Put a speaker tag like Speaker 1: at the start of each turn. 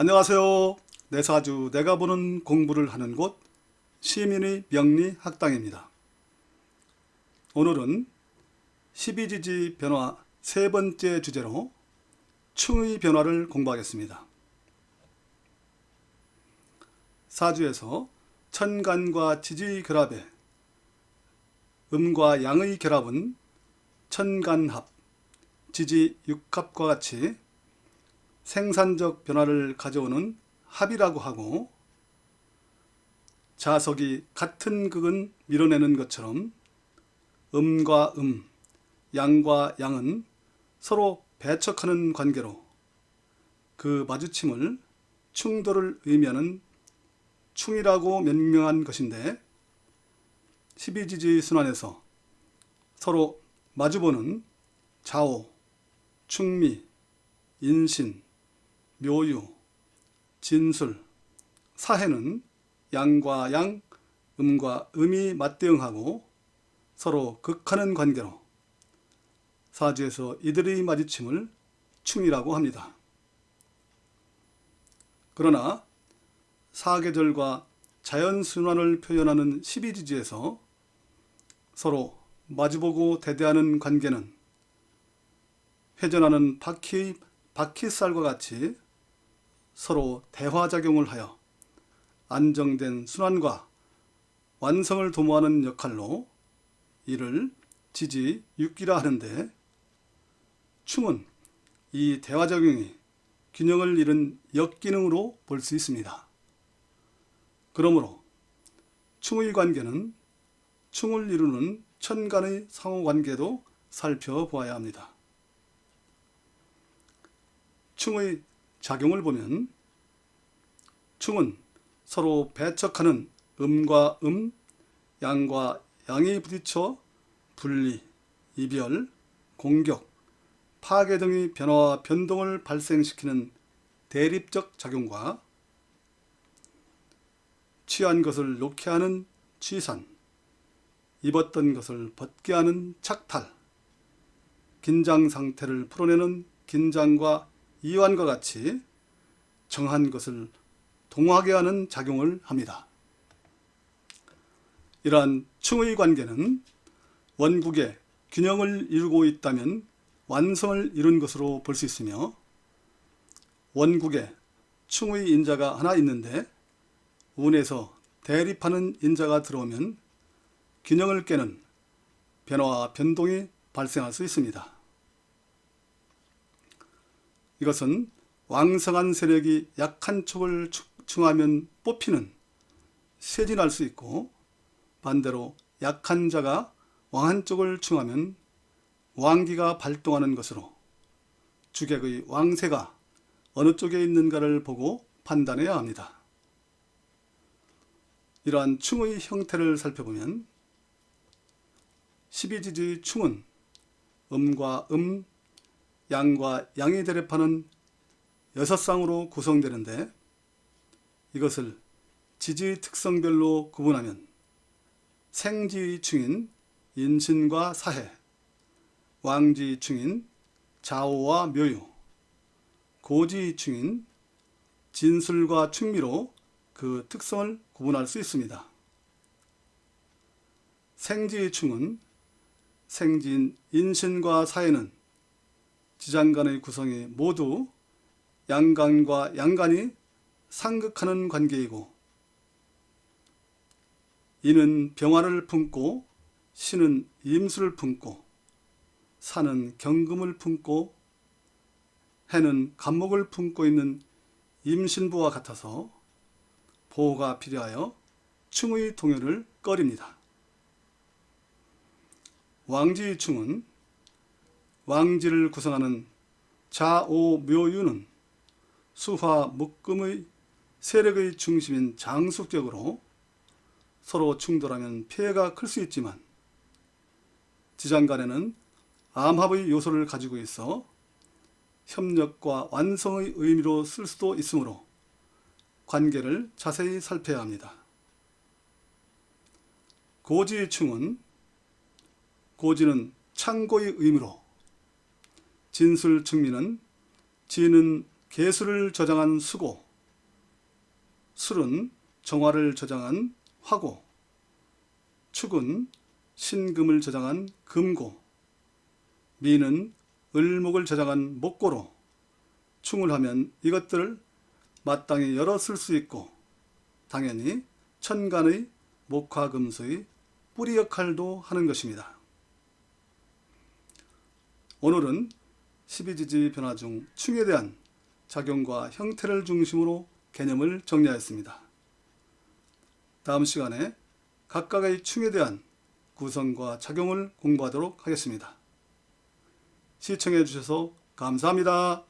Speaker 1: 안녕하세요. 내사주 내가 보는 공부를 하는 곳 시민의 명리 학당입니다. 오늘은 12지지 변화 세 번째 주제로 충의 변화를 공부하겠습니다. 사주에서 천간과 지지 결합에 음과 양의 결합은 천간합, 지지 육합과 같이 생산적 변화를 가져오는 합이라고 하고 자석이 같은 극은 밀어내는 것처럼 음과 음, 양과 양은 서로 배척하는 관계로 그 마주침을 충돌을 의미하는 충이라고 명명한 것인데 12지지 순환에서 서로 마주보는 자오, 충미, 인신, 묘유, 진술, 사해는 양과 양, 음과 음이 맞대응하고 서로 극하는 관계로 사주에서 이들의 마주침을 충이라고 합니다. 그러나 사계절과 자연순환을 표현하는 12지지에서 서로 마주보고 대대하는 관계는 회전하는 바퀴, 바퀴살과 같이 서로 대화작용을 하여 안정된 순환과 완성을 도모하는 역할로 이를 지지 육기라 하는데 충은 이 대화작용이 균형을 잃은 역기능으로 볼 수 있습니다. 그러므로 충의 관계는 충을 이루는 천간의 상호관계도 살펴보아야 합니다. 충의 작용을 보면 충은 서로 배척하는 음과 음, 양과 양이 부딪혀 분리, 이별, 공격, 파괴 등의 변화와 변동을 발생시키는 대립적 작용과 취한 것을 놓게 하는 취산, 입었던 것을 벗게 하는 착탈, 긴장 상태를 풀어내는 긴장과 이완과 같이 정한 것을 동하게 하는 작용을 합니다. 이러한 충의 관계는 원국의 균형을 이루고 있다면 완성을 이룬 것으로 볼 수 있으며 원국에 충의 인자가 하나 있는데 운에서 대립하는 인자가 들어오면 균형을 깨는 변화와 변동이 발생할 수 있습니다. 이것은 왕성한 세력이 약한 쪽을 충하면 뽑히는 쇄진할 수 있고 반대로 약한 자가 왕한 쪽을 충하면 왕기가 발동하는 것으로 주객의 왕세가 어느 쪽에 있는가를 보고 판단해야 합니다. 이러한 충의 형태를 살펴보면 12지지 충은 음과 음, 양과 양이 대립하는 여섯 쌍으로 구성되는데 이것을 지지 특성별로 구분하면 생지충인 인신과 사해, 왕지충인 자오와 묘유, 고지충인 진술과 충미로 그 특성을 구분할 수 있습니다. 생지충은 생진 인신과 사해는 지장간의 구성이 모두 양간과 양간이 상극하는 관계이고 이는 병화를 품고 신은 임수를 품고 산은 경금을 품고 해는 간목을 품고 있는 임신부와 같아서 보호가 필요하여 충의 동요를 꺼립니다. 왕지충은 왕지를 구성하는 자오묘유는 수화 목금의 세력의 중심인 장수격으로 서로 충돌하면 피해가 클 수 있지만 지장간에는 암합의 요소를 가지고 있어 협력과 완성의 의미로 쓸 수도 있으므로 관계를 자세히 살펴야 합니다. 고지충은 고지는 창고의 의미로 진술 측미는 지는 개수를 저장한 수고 술은 정화를 저장한 화고, 축은 신금을 저장한 금고, 미는 을목을 저장한 목고로 충을 하면 이것들을 마땅히 열어 쓸 수 있고 당연히 천간의 목화금수의 뿌리 역할도 하는 것입니다. 오늘은 12지지 변화 중 충에 대한 작용과 형태를 중심으로 개념을 정리하였습니다. 다음 시간에 각각의 충에 대한 구성과 작용을 공부하도록 하겠습니다. 시청해 주셔서 감사합니다.